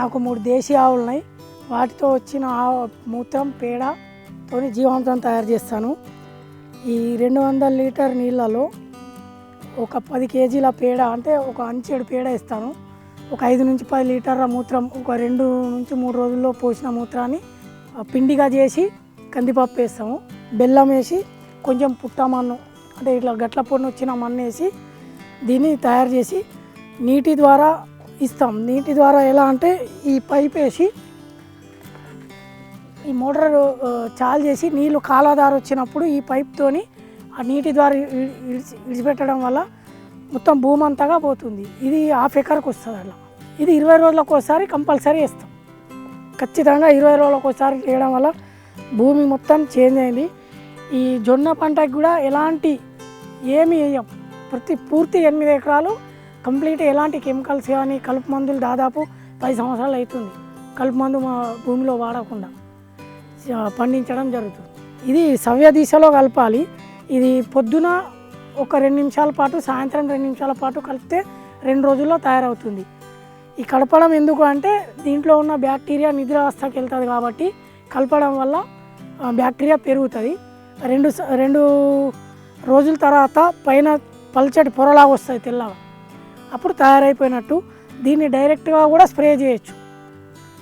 నాకు మూడు దేశీ ఆవులు ఉన్నాయి. వాటితో వచ్చిన ఆవు మూత్రం పేడతో జీవామృతం తయారు చేస్తాను. ఈ రెండు వందల లీటర్ నీళ్ళలో ఒక పది కేజీల పేడ అంటే ఒక అంచెడు పేడ ఇస్తాను ఒక ఐదు నుంచి పది లీటర్ల మూత్రం ఒక రెండు నుంచి మూడు రోజుల్లో పోసిన మూత్రాన్ని ఆ, పిండిగా చేసి కందిపప్పు వేస్తాము. బెల్లం వేసి కొంచెం పుట్టమన్ను అంటే ఇట్లా గట్ల పొడిని వచ్చిన మన్ను వేసి దీన్ని తయారు చేసి నీటి ద్వారా ఇస్తాం. నీటి ద్వారా ఎలా అంటే ఈ పైప్ వేసి ఈ మోటార్ చాల్ చాలు చేసి నీళ్ళు కాలాదారు వచ్చినప్పుడు ఈ పైప్తోని ఆ నీటి ద్వారా ఇడిచి విడిచిపెట్టడం వల్ల మొత్తం భూమి అంతగా పోతుంది. ఇది హాఫ్ ఎకర్కి వస్తుంది అట్లా ఇది ఇరవై రోజులకు ఒకసారి కంపల్సరీ వేస్తాం. ఖచ్చితంగా ఇరవై రోజులకు ఒకసారి చేయడం వల్ల భూమి మొత్తం చేంజ్ అయింది. ఈ జొన్న పంటకి కూడా ఎలాంటి ఏమి వేయం. ప్రతి పూర్తి ఎనిమిది ఎకరాలు కంప్లీట్ ఎలాంటి కెమికల్స్ కానీ కలుపు మందులు దాదాపు పది సంవత్సరాలు అవుతుంది. కలుపు మందు మా భూమిలో వాడకుండా పండించడం జరుగుతుంది. ఇది సవ్య దిశలో కలపాలి. ఇది పొద్దున ఒక రెండు నిమిషాల పాటు సాయంత్రం రెండు నిమిషాల పాటు కలిపితే రెండు రోజుల్లో తయారవుతుంది. ఈ కలపడం ఎందుకు అంటే దీంట్లో ఉన్న బ్యాక్టీరియా నిద్రావస్థకి వెళ్తుంది కాబట్టి కలపడం వల్ల బ్యాక్టీరియా పెరుగుతుంది. రెండు స- రెండు రోజుల తర్వాత పైన పల్చటి పొరలాగా వస్తుంది తెల్లగా. అప్పుడు తయారైపోయినట్టు దీన్ని డైరెక్ట్గా కూడా స్ప్రే చేయొచ్చు.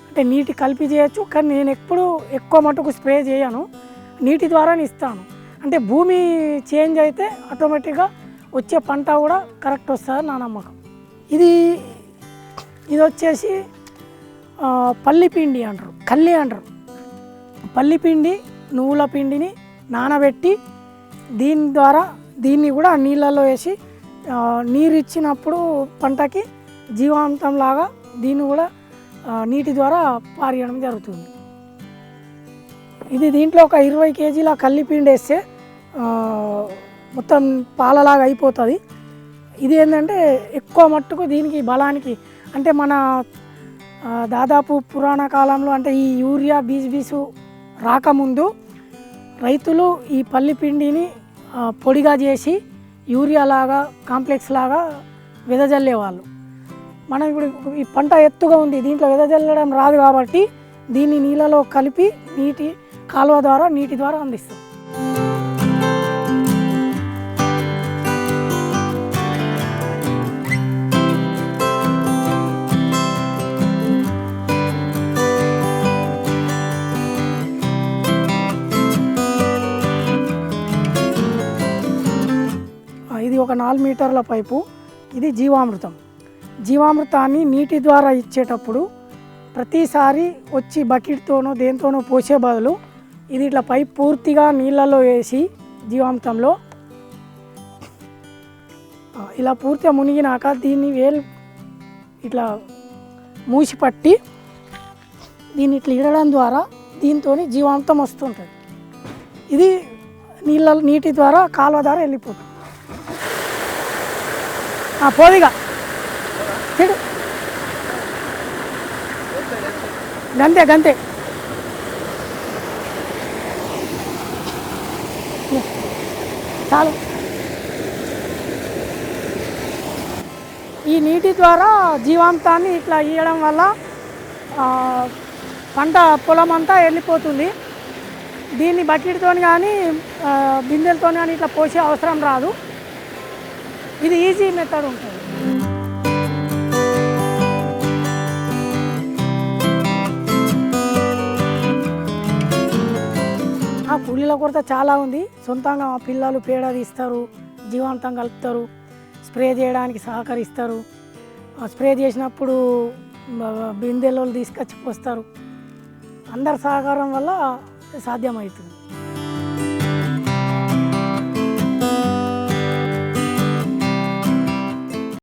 అంటే నీటి కలిపి చేయొచ్చు కానీ నేను ఎప్పుడు ఎక్కువ మటుకు స్ప్రే చేయను. నీటి ద్వారానే ఇస్తాను. అంటే భూమి చేంజ్ అయితే ఆటోమేటిక్గా వచ్చే పంట కూడా కరెక్ట్ వస్తుంది నా నమ్మకం. ఇది ఇది వచ్చేసి పల్లిపిండి పల్లి పిండి అంటారు కల్లి అంటారు. పల్లి పిండి నువ్వుల పిండిని నానబెట్టి దీని ద్వారా దీన్ని కూడా నీళ్ళలో వేసి నీరు ఇచ్చినప్పుడు పంటకి జీవాంతం లాగా దీన్ని కూడా నీటి ద్వారా పారేయడం జరుగుతుంది. ఇది దీంట్లో ఒక ఇరవై కేజీల కల్లిపిండి వేస్తే మొత్తం పాలలాగా అయిపోతుంది. ఇది ఏంటంటే ఎక్కువ మట్టుకు దీనికి బలానికి అంటే మన దాదాపు పురాణ కాలంలో అంటే ఈ యూరియా బీజ్ బీసు రాకముందు రైతులు ఈ పల్లి పిండిని పొడిగా చేసి యూరియా లాగా కాంప్లెక్స్ లాగా వెదజల్లేవాళ్ళు. మనం ఇప్పుడు ఈ పంట ఎత్తుగా ఉంది దీంట్లో వెదజల్లడం రాదు కాబట్టి దీన్ని నీళ్ళలో కలిపి నీటి కాలువ ద్వారా నీటి ద్వారా అందిస్తాం. ఒక నాలుగు మీటర్ల పైపు. ఇది జీవామృతం. జీవామృతాన్ని నీటి ద్వారా ఇచ్చేటప్పుడు ప్రతిసారి వచ్చి బకెట్తోనో దేంతోనో పోసే బదులు ఇది ఇట్లా పైప్ పూర్తిగా నీళ్ళలో వేసి జీవామృతంలో ఇలా పూర్తిగా మునిగినాక దీన్ని వేలు ఇట్లా మూసిపట్టి దీన్ని ఇట్లా ఇడడం ద్వారా దీంతో జీవామృతం వస్తుంటుంది. ఇది నీళ్ళ నీటి ద్వారా కాలువ ద్వారా వెళ్ళిపోతుంది. పోదిగా చెడు గంతే గంతే. చాలు. ఈ నీటి ద్వారా జీవాంతాన్ని ఇట్లా ఇవ్వడం వల్ల పంట పొలం అంతా వెళ్ళిపోతుంది దీన్ని బకెట్తో కానీ బిందెలతో కానీ ఇట్లా పోసే అవసరం రాదు. ఇది ఈజీ మెథడ్ ఉంటుంది. ఆ కూలీల కొరత చాలా ఉంది. సొంతంగా మా పిల్లలు పేడ తీస్తారు జీవాంతం కలుపుతారు స్ప్రే చేయడానికి సహకరిస్తారు. ఆ స్ప్రే చేసినప్పుడు బిందెలు బిందెలో తీసుకొచ్చి పోస్తారు. అందరి సహకారం వల్ల సాధ్యమవుతుంది.